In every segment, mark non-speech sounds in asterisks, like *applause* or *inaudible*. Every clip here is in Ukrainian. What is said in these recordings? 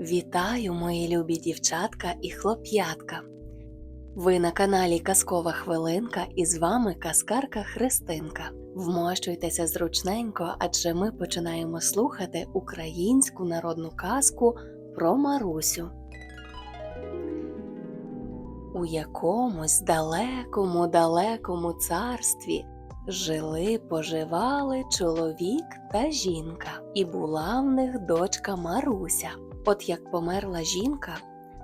Вітаю, мої любі дівчатка і хлоп'ятка! Ви на каналі Казкова Хвилинка і з вами казкарка Христинка. Вмощуйтеся зручненько, адже ми починаємо слухати українську народну казку про Марусю. У якомусь далекому далекому царстві жили поживали чоловік та жінка, і була в них дочка Маруся. От як померла жінка,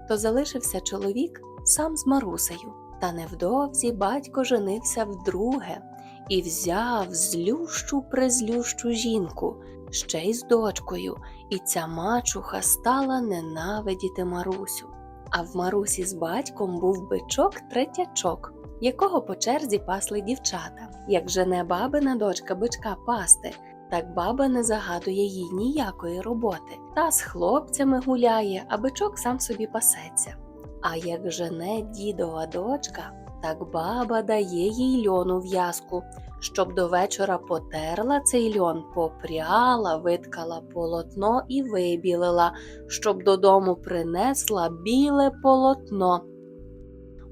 то залишився чоловік сам з Марусею. Та невдовзі батько женився вдруге і взяв злющу презлющу жінку, ще й з дочкою, і ця мачуха стала ненавидіти Марусю. А в Марусі з батьком був бичок третячок, якого по черзі пасли дівчата. Як жене бабина дочка бичка пасти, так баба не загадує їй ніякої роботи, та з хлопцями гуляє, а бичок сам собі пасеться. А як жене дідова дочка, так баба дає їй льону в'язку, щоб до вечора потерла цей льон, попряла, виткала полотно і вибілила, щоб додому принесла біле полотно.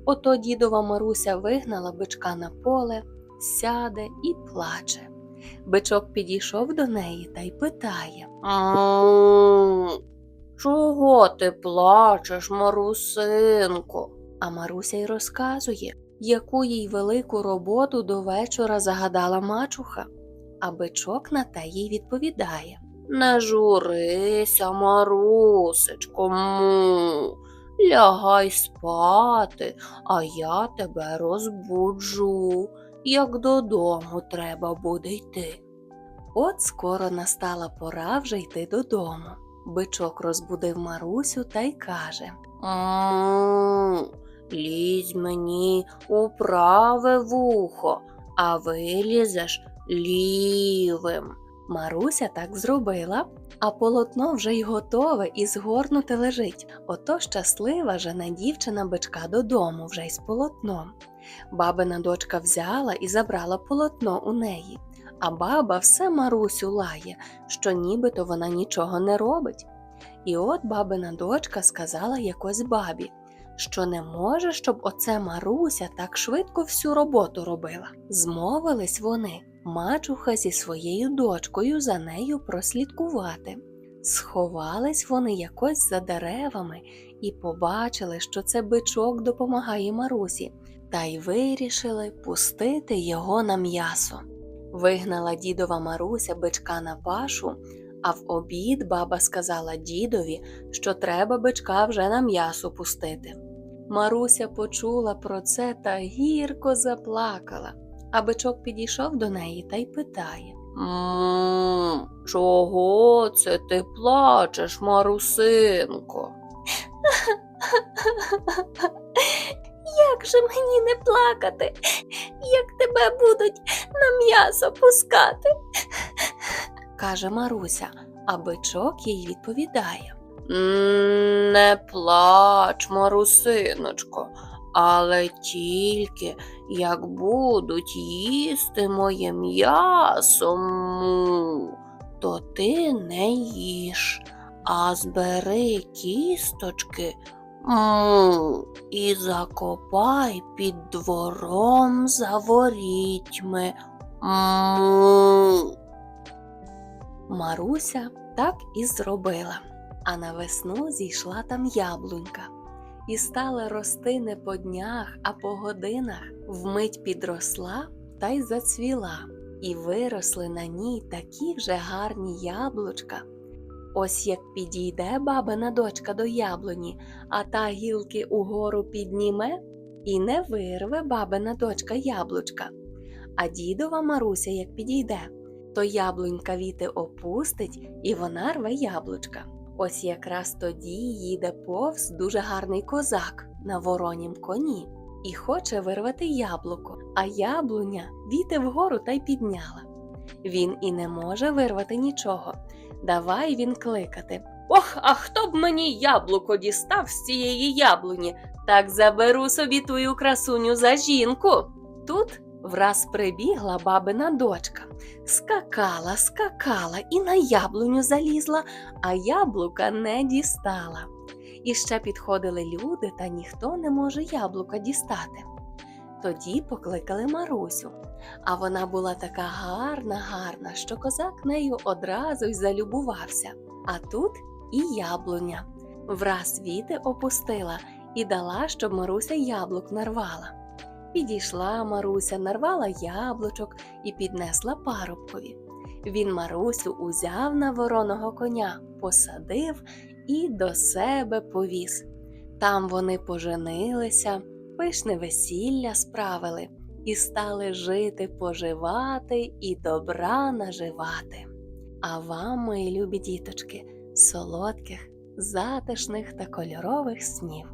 Ото дідова Маруся вигнала бичка на поле, сяде і плаче. Бичок підійшов до неї та й питає. «М, Чого ти плачеш, Марусинко? А Маруся й розказує, яку їй велику роботу до вечора загадала мачуха, а бичок на те їй відповідає. Не журися, Марусечко, му, лягай спати, а я тебе розбуджу як додому треба буде йти. От скоро настала пора вже йти додому. Бичок розбудив Марусю та й каже Лізь мені у праве вухо, а вилізеш лівим. Маруся так зробила, а полотно вже й готове і згорнуте лежить. Ото щаслива жена дівчина бичка додому вже й з полотном. Бабина дочка взяла і забрала полотно у неї, а баба все Марусю лає, що нібито вона нічого не робить. І от бабина дочка сказала якось бабі, що не може, щоб оце Маруся так швидко всю роботу робила. Змовились вони, мачуха зі своєю дочкою за нею прослідкувати. Сховались вони якось за деревами і побачили, що це бичок допомагає Марусі та й вирішили пустити його на м'ясо. Вигнала дідова Маруся бичка на пашу, а в обід баба сказала дідові, що треба бичка вже на м'ясо пустити. Маруся почула про це та гірко заплакала, а бичок підійшов до неї та й питає «М, Чого це ти плачеш, Марусинко? *laughs* Як же мені не плакати, як тебе будуть на м'ясо пускати? каже Маруся, а бичок їй відповідає. Не плач, Марусиночко, але тільки як будуть їсти моє м'ясо, му, то ти не їж, а збери кісточки Му, і закопай під двором за ворітьми. Маруся так і зробила, а на весну зійшла там яблунька і стала рости не по днях, а по годинах. Вмить підросла та й зацвіла, і виросли на ній такі вже гарні яблучка. Ось як підійде бабина дочка до яблуні, а та гілки угору підніме, і не вирве бабина дочка яблучка. А дідова Маруся, як підійде, то яблунька віти опустить, і вона рве яблучка. Ось якраз тоді їде повз дуже гарний козак на воронім коні і хоче вирвати яблуко, а яблуня віти вгору та й підняла. Він і не може вирвати нічого. Давай він кликати. Ох, а хто б мені яблуко дістав з цієї яблуні, так заберу собі твою красуню за жінку. Тут Враз прибігла бабина дочка, скакала, скакала і на яблуню залізла, а яблука не дістала. І ще підходили люди, та ніхто не може яблука дістати. Тоді покликали Марусю, а вона була така гарна, гарна, що козак нею одразу й залюбувався. А тут і яблуня. Враз віти опустила і дала, щоб Маруся яблук нарвала. Підійшла Маруся, нарвала яблучок і піднесла парубкові. Він Марусю узяв на вороного коня, посадив і до себе повіз. Там вони поженилися, пишне весілля справили і стали жити, поживати і добра наживати. А вам, мої любі діточки, солодких, затишних та кольорових снів.